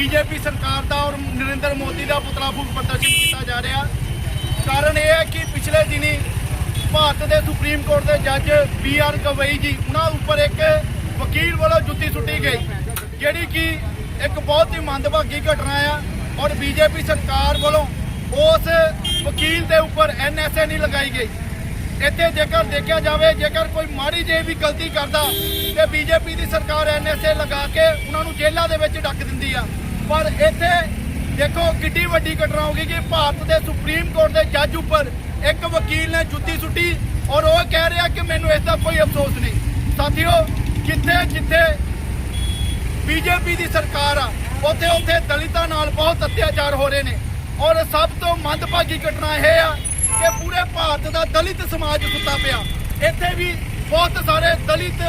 BJP ਸਰਕਾਰ ਦਾ ਔਰ ਨਰਿੰਦਰ ਮੋਦੀ ਦਾ ਪੁਤਲਾ ਫੂਕ ਪ੍ਰਦਰਸ਼ਨ ਕੀਤਾ ਜਾ ਰਿਹਾ। ਕਾਰਨ ਇਹ ਹੈ ਕਿ ਪਿਛਲੇ ਦਿਨੀ ਭਾਰਤ ਦੇ ਸੁਪਰੀਮ ਕੋਰਟ ਦੇ ਜੱਜ ਬੀ ਆਰ ਗਵਈ ਜੀ, ਉਹਨਾਂ ਉੱਪਰ ਇੱਕ ਵਕੀਲ ਵੱਲੋਂ ਜੁੱਤੀ ਸੁੱਟੀ ਗਈ, ਜਿਹੜੀ ਕਿ ਇੱਕ ਬਹੁਤ ਹੀ ਮੰਦਭਾਗੀ ਘਟਨਾ ਆ ਔਰ ਬੀਜੇਪੀ ਸਰਕਾਰ ਵੱਲੋਂ ਉਸ ਵਕੀਲ ਦੇ ਉੱਪਰ ਐਨਐਸਏ ਨਹੀਂ ਲਗਾਈ ਗਈ। ਇੱਥੇ ਜੇਕਰ ਦੇਖਿਆ ਜਾਵੇ, ਜੇਕਰ ਕੋਈ ਮਾੜੀ ਜਿਹੀ ਵੀ ਗਲਤੀ ਕਰਦਾ, ਤੇ ਬੀਜੇਪੀ ਦੀ ਸਰਕਾਰ ਐਨਐਸਏ ਲਗਾ ਕੇ ਉਹਨਾਂ ਨੂੰ ਜੇਲ੍ਹਾਂ ਦੇ ਵਿੱਚ ਡੱਕ ਦਿੰਦੀ ਆ। ਪਰ ਇੱਥੇ ਦੇਖੋ ਕਿੱਡੀ ਵੱਡੀ ਘਟਨਾ ਹੋ ਗਈ ਕਿ ਭਾਰਤ ਦੇ ਸੁਪਰੀਮ ਕੋਰਟ ਦੇ ਜੱਜ ਉੱਪਰ ਇੱਕ ਵਕੀਲ ਨੇ ਜੁੱਤੀ ਸੁੱਟੀ ਔਰ ਉਹ ਕਹਿ ਰਿਹਾ ਕਿ ਮੈਨੂੰ ਇਸ ਦਾ ਕੋਈ ਅਫਸੋਸ ਨਹੀਂ। ਸਾਥੀਓ, ਜਿੱਥੇ ਜਿੱਥੇ ਬੀਜੇਪੀ ਦੀ ਸਰਕਾਰ ਆ, ਉੱਥੇ ਉੱਥੇ ਦਲਿਤਾਂ ਨਾਲ ਬਹੁਤ ਅਤਿਆਚਾਰ ਹੋ ਰਹੇ ਨੇ। ਔਰ ਸਭ ਤੋਂ ਮੰਦਭਾਗੀ ਘਟਨਾ ਇਹ ਆ ਕਿ ਪੂਰੇ ਭਾਰਤ ਦਾ ਦਲਿਤ ਸਮਾਜ ਸੁੱਤਾ ਪਿਆ। ਇੱਥੇ ਵੀ ਬਹੁਤ ਸਾਰੇ ਦਲਿਤ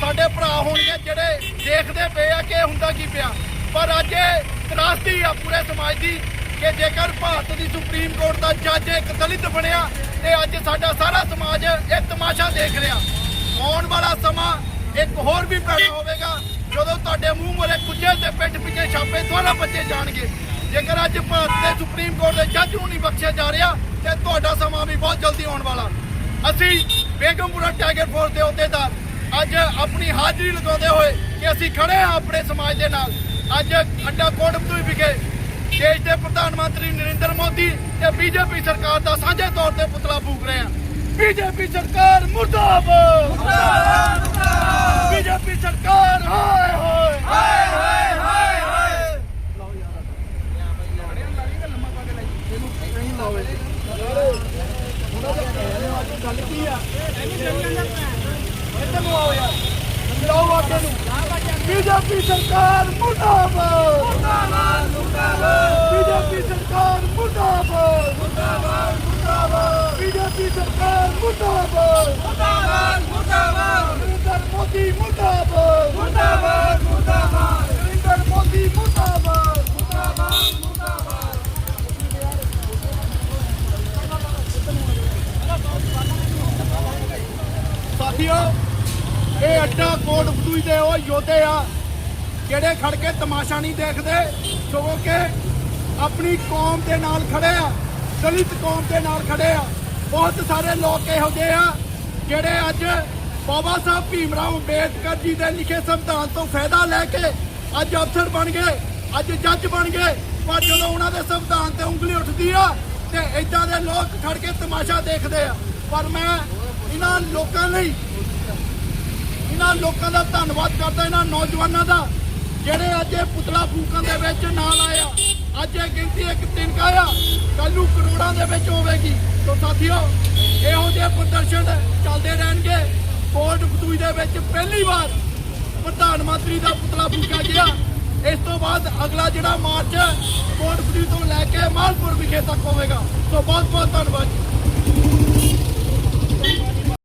ਸਾਡੇ ਭਰਾ ਹੋਣਗੇ ਜਿਹੜੇ ਦੇਖਦੇ ਪਏ ਆ ਕਿ ਇਹ ਹੁੰਦਾ ਕੀ ਪਿਆ। ਪਰ ਅੱਜ ਇਹ ਤਰਾਸਦੀ ਆ ਪੂਰੇ ਸਮਾਜ ਦੀ ਕਿ ਜੇਕਰ ਭਾਰਤ ਦੀ ਸੁਪਰੀਮ ਕੋਰਟ ਦਾ ਜੱਜ ਇੱਕ ਦਲਿਤ ਬਣਿਆ ਤੇ ਅੱਜ ਸਾਡਾ ਸਾਰਾ ਸਮਾਜ ਇਹ ਤਮਾਸ਼ਾ ਦੇਖ ਰਿਹਾ। ਆਉਣ ਵਾਲਾ ਸਮਾਂ ਇੱਕ ਹੋਰ ਵੀ ਪੈਦਾ ਹੋਵੇਗਾ, ਜਦੋਂ ਤੁਹਾਡੇ ਮੂੰਹ ਮੋਰੇ ਕੁੱਜੇ ਤੇ ਪਿੱਠ ਪਿੱਛੇ ਛਾਪੇ ਦੁਆਰਾ ਬੱਚੇ ਜਾਣਗੇ। ਜੇਕਰ ਅੱਜ ਭਾਰਤ ਦੇ ਸੁਪਰੀਮ ਕੋਰਟ ਦੇ ਜੱਜ ਨੂੰ ਨਹੀਂ ਬਖਸ਼ਿਆ ਜਾ ਰਿਹਾ, ਤੇ ਤੁਹਾਡਾ ਸਮਾਂ ਵੀ ਬਹੁਤ ਜਲਦੀ ਆਉਣ ਵਾਲਾ। ਅਸੀਂ ਬੇਗਮਪੁਰਾ ਟਾਈਗਰ ਫੋਰਸ ਦੇ ਅਹੁਦੇਦਾਰ ਅੱਜ ਆਪਣੀ ਹਾਜ਼ਰੀ ਲਗਾਉਂਦੇ ਹੋਏ ਕਿ ਅਸੀਂ ਖੜੇ ਹਾਂ ਆਪਣੇ ਸਮਾਜ ਦੇ ਨਾਲ। ਅੱਜ ਅੱਡਾ ਕੋਟਪਤੂਈ ਵਿਖੇ ਦੇਸ਼ ਦੇ ਪ੍ਰਧਾਨ ਮੰਤਰੀ ਨਰਿੰਦਰ ਮੋਦੀ ਤੇ ਬੀਜੇਪੀ ਸਰਕਾਰ ਦਾ ਸਾਂਝੇ ਤੌਰ ਤੇ ਪੁਤਲਾ ਫੂਕ ਰਹੇ ਹਾਂ ਬੀਜੇਪੀ ਸਰਕਾਰ ਮੁਰਦਾਬਾਦ। ਮੁਰਦਾਬਾਦ ਬੀਜੇਪੀ ਸਰਕਾਰ ਹਾਏ ਹਾਏ ਹਾਏ ਹਾਏ ਹਾਏ ਹਾਏ। ਗੱਲ ਕੀ ਆ? ਇੱਧਰ ਨੂੰ ਆਓ ਯਾਰ। ਲਾਓ ਆਗੇ ਨੂੰ। ਬੀਜੇਪੀ ਸਰਕਾਰ ਮੁਰਦਾਬਾਦ ਮੁਰਦਾਬਾਦ ਮੁਰਦਾਬਾਦ ਬੀਜੇਪੀ ਸਰਕਾਰ ਮੁਰਦਾਬਾਦ ਮੁਰਦਾਬਾਦ ਮੁਰਦਾਬਾਦ ਬੀਜੇਪੀ ਸਰਕਾਰ ਮੁਰਦਾਬਾਦ ਮੁਰਦਾਬਾਦ ਮੁਰਦਾਬਾਦ ਨਰਿੰਦਰ ਮੋਦੀ ਮੁਰਦਾਬਾਦ ਮੁਰਦਾਬਾਦ ਮੁਰਦਾਬਾਦ ਨਰਿੰਦਰ ਮੋਦੀ ਮੁਰਦਾਬਾਦ ਮੁਰਦਾਬਾਦ ਮੁਰਦਾਬਾਦ ਸਾਥੀਓ ਇਹ ਅੱਡਾ ਕੋਟ ਬਦੂਈ ਦੇ ਉਹ ਯੋਧੇ ਆ, ਜਿਹੜੇ ਖੜ ਕੇ ਤਮਾਸ਼ਾ ਨਹੀਂ ਦੇਖਦੇ, ਸਗੋਂ ਕਿ ਆਪਣੀ ਕੌਮ ਦੇ ਨਾਲ ਖੜੇ ਆ, ਦਲਿਤ ਕੌਮ ਦੇ ਨਾਲ ਖੜੇ ਆ। ਬਹੁਤ ਸਾਰੇ ਲੋਕ ਇਹੋ ਜਿਹੇ ਆ, ਜਿਹੜੇ ਅੱਜ ਬਾਬਾ ਸਾਹਿਬ ਭੀਮ ਰਾਓ ਅੰਬੇਦਕਰ ਜੀ ਦੇ ਲਿਖੇ ਸੰਵਿਧਾਨ ਤੋਂ ਫਾਇਦਾ ਲੈ ਕੇ ਅੱਜ ਅਫਸਰ ਬਣ ਗਏ, ਅੱਜ ਜੱਜ ਬਣ ਗਏ। ਪਰ ਜਦੋਂ ਉਹਨਾਂ ਦੇ ਸੰਵਿਧਾਨ ਤੇ ਉਂਗਲੀ ਉੱਠਦੀ ਆ, ਤੇ ਇਦਾਂ ਦੇ ਲੋਕ ਖੜ ਕੇ ਤਮਾਸ਼ਾ ਦੇਖਦੇ ਆ। ਪਰ ਮੈਂ ਇਹਨਾਂ ਲੋਕਾਂ ਲਈ ਇਹਨਾਂ ਲੋਕਾਂ ਦਾ ਧੰਨਵਾਦ ਕਰਦਾ, ਇਹਨਾਂ ਨੌਜਵਾਨਾਂ ਦਾ, ਜਿਹੜੇ ਅੱਜ ਇਹ ਪੁਤਲਾ ਫੂਕਣ ਦੇ ਵਿੱਚ ਨਾਲ ਆਇਆ ਅੱਜ ਇਹ ਗਿਣਤੀ ਇੱਕ ਤਿੰਨ ਕਾਇਆ ਕੱਲ ਨੂੰ ਕਰੋੜਾਂ ਦੇ ਵਿੱਚ ਹੋਵੇਗੀ। ਤੋਂ ਸਾਥੀਓ, ਇਹੋ ਜਿਹੇ ਪ੍ਰਦਰਸ਼ਨ ਚੱਲਦੇ ਰਹਿਣਗੇ। ਕੋਟ ਬਦੂਈ ਦੇ ਵਿੱਚ ਪਹਿਲੀ ਵਾਰ ਪ੍ਰਧਾਨ ਮੰਤਰੀ ਦਾ ਪੁਤਲਾ ਫੂਕਿਆ ਗਿਆ। ਇਸ ਤੋਂ ਬਾਅਦ ਅਗਲਾ ਜਿਹੜਾ ਮਾਰਚ ਕੋਟ ਬਦੂਈ ਤੋਂ ਲੈ ਕੇ ਮਾਲਪੁਰ ਵਿਖੇ ਤੱਕ ਹੋਵੇਗਾ। ਸੋ ਬਹੁਤ ਬਹੁਤ ਧੰਨਵਾਦ ਜੀ।